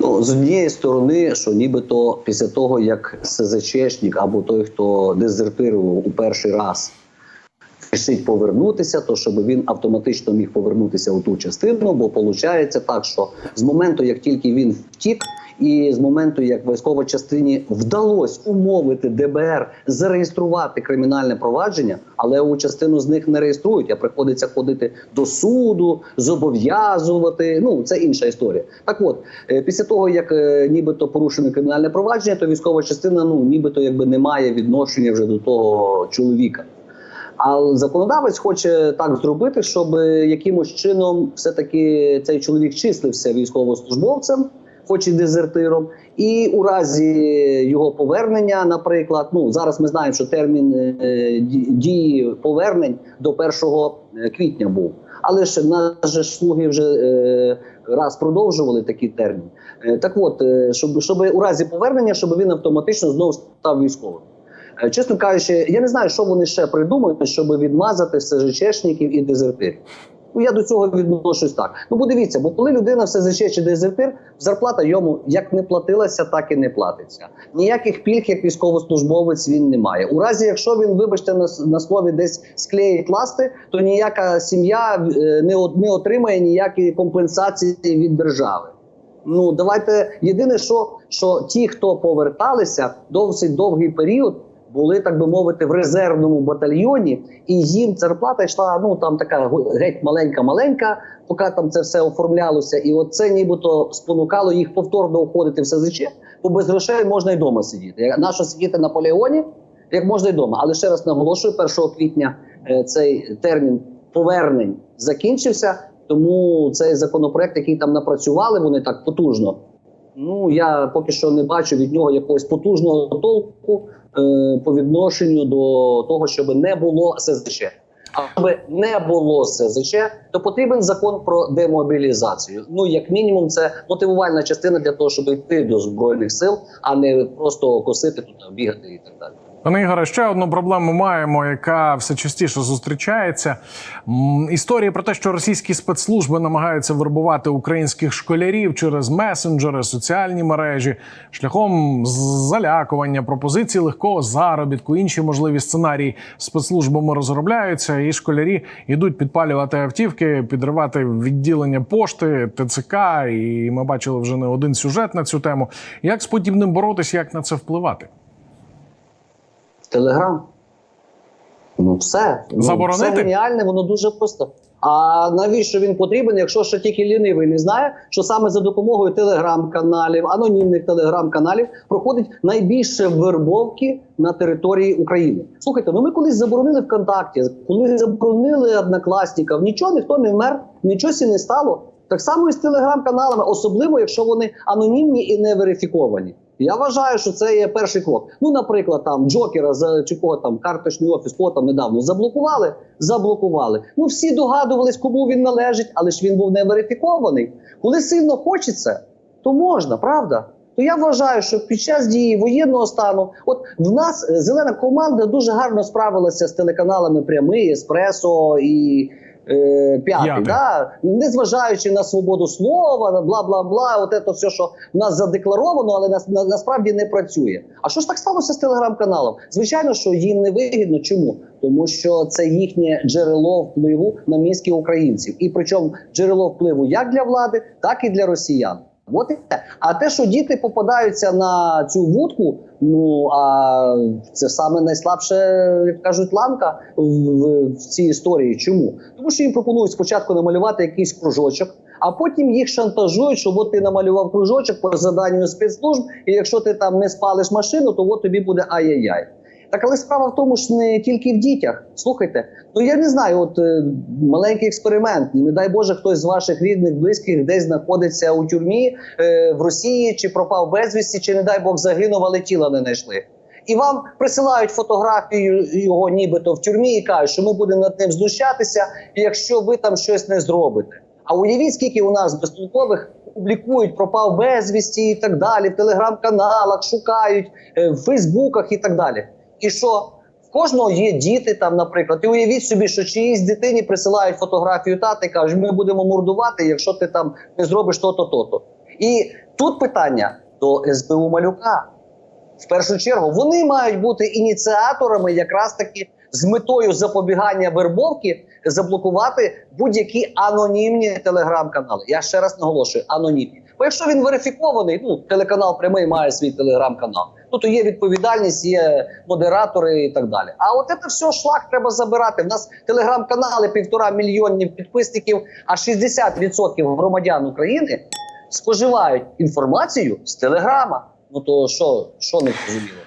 Ну, з однієї сторони, що нібито після того, як СЗЧшник або той, хто дезертирував у перший раз, рішить повернутися, то щоб він автоматично міг повернутися у ту частину, бо виходить так, що з моменту, як тільки він втік, і з моменту, як військовій частині вдалося умовити ДБР зареєструвати кримінальне провадження, але у частину з них не реєструють, а приходиться ходити до суду, зобов'язувати. Ну це інша історія. Так от, е, після того як е, нібито порушено кримінальне провадження, то військова частина ну нібито якби не має відношення вже до того чоловіка. А законодавець хоче так зробити, щоб е, якимось чином все-таки цей чоловік числився військовослужбовцем, хоч і дезертиром, і у разі його повернення, наприклад, ну зараз ми знаємо, що термін е, дії повернень до 1 квітня був. Але ж ж слуги вже е, раз продовжували такий термін. Е, так от, е, щоб, щоб у разі повернення, щоб він автоматично знову став військовим. Е, Чесно кажучи, я не знаю, що вони ще придумають, щоб відмазати СЗЧшників і дезертирів. Ну, я до цього відношусь так. Ну, бо дивіться, бо коли людина в СЗЧ чи дезертир, зарплата йому як не платилася, так і не платиться. Ніяких пільг, як військовослужбовець, він не має. У разі, якщо він, вибачте, на, на слові десь склеїть ласти, то ніяка сім'я е, не, не отримає ніякої компенсації від держави. Ну давайте єдине, що, що ті, хто поверталися досить довгий період, були так би мовити в резервному батальйоні, і їм зарплата йшла. Ну там така геть маленька-маленька, поки там це все оформлялося, і от це нібито спонукало їх повторно уходити в СЗЧ, бо без грошей можна й вдома сидіти. Як- Нащо сидіти на полігоні, як можна й вдома. Але ще раз наголошую, 1 квітня е, цей термін повернень закінчився. Тому цей законопроект, який там напрацювали, вони так потужно. Ну я поки що не бачу від нього якогось потужного толку е, по відношенню до того, щоб не було СЗЧ. А щоб не було СЗЧ, то потрібен закон про демобілізацію. Ну як мінімум, це мотивувальна частина для того, щоб йти до збройних сил, а не просто косити тут, бігати і так далі. Пане Ігоре, ще одну проблему маємо, яка все частіше зустрічається. Історії про те, що російські спецслужби намагаються вербувати українських школярів через месенджери, соціальні мережі, шляхом залякування, пропозиції легкого заробітку, інші можливі сценарії спецслужбами розробляються, і школярі йдуть підпалювати автівки, підривати відділення пошти, ТЦК. І ми бачили вже не один сюжет на цю тему. Як з подібним боротись, як на це впливати? Телеграм. Ну, все. Ну, Заборонити? Все геніальне, воно дуже просто. А навіщо він потрібен, якщо ще тільки лінивий не знає, що саме за допомогою телеграм-каналів, анонімних телеграм-каналів проходить найбільше вербовки на території України. Слухайте, ну ми колись заборонили ВКонтакті, коли заборонили однокласників, нічого ніхто не вмер, нічого сі не стало. Так само і з телеграм-каналами, особливо якщо вони анонімні і не верифіковані. Я вважаю, що це є перший крок. Ну, наприклад, там Джокера за чи кого там карточний офіс, кого там недавно заблокували, заблокували. Ну всі догадувались, кому він належить, але ж він був не верифікований. Коли сильно хочеться, то можна, правда? То я вважаю, що під час дії воєнного стану, от в нас е, зелена команда дуже гарно справилася з телеканалами Прямий, Еспресо і е, п'ятий. Да? Незважаючи на свободу слова, на бла бла бла, от це все, що в нас задекларовано, але нас на, насправді не працює. А що ж так сталося з телеграм-каналом? Звичайно, що їм не вигідно. Чому? Тому що це їхнє джерело впливу на мізки українців, і причому джерело впливу як для влади, так і для росіян. От і те. А те, що діти попадаються на цю вудку, ну а це саме найслабше, як кажуть, ланка в, в, в цій історії. Чому? Тому що їм пропонують спочатку намалювати якийсь кружочок, а потім їх шантажують, що от ти намалював кружочок по заданню спецслужб, і якщо ти там не спалиш машину, то от тобі буде ай-яй-яй. Так, але справа в тому ж не тільки в дітях. Слухайте, ну я не знаю, от е, маленький експеримент. Не дай Боже, хтось з ваших рідних, близьких десь знаходиться у тюрмі е, в Росії, чи пропав безвісті, чи не дай Бог загинув, але тіла не знайшли. І вам присилають фотографію його, нібито в тюрмі, і кажуть, що ми будемо над ним знущатися, якщо ви там щось не зробите. А уявіть, скільки у нас безтолкових публікують пропав безвісті і так далі, в телеграм-каналах шукають, е, в Фейсбуках і так далі. І що в кожного є діти там, наприклад, і уявіть собі, що чиїсь дитині присилають фотографію тати і кажуть, ми будемо мордувати, якщо ти там не зробиш то-то, то-то. І Тут питання до СБУ Малюка. В першу чергу вони мають бути ініціаторами якраз таки з метою запобігання вербовки заблокувати будь-які анонімні телеграм-канали. Я ще раз наголошую, анонімні. Бо якщо він верифікований, ну телеканал прямий має свій телеграм-канал. Ну то є відповідальність, є модератори і так далі. А от це все шлак треба забирати. В нас телеграм-канали півтора мільйонів підписників, а 60% громадян України споживають інформацію з телеграма. Ну то що, що не зрозуміло?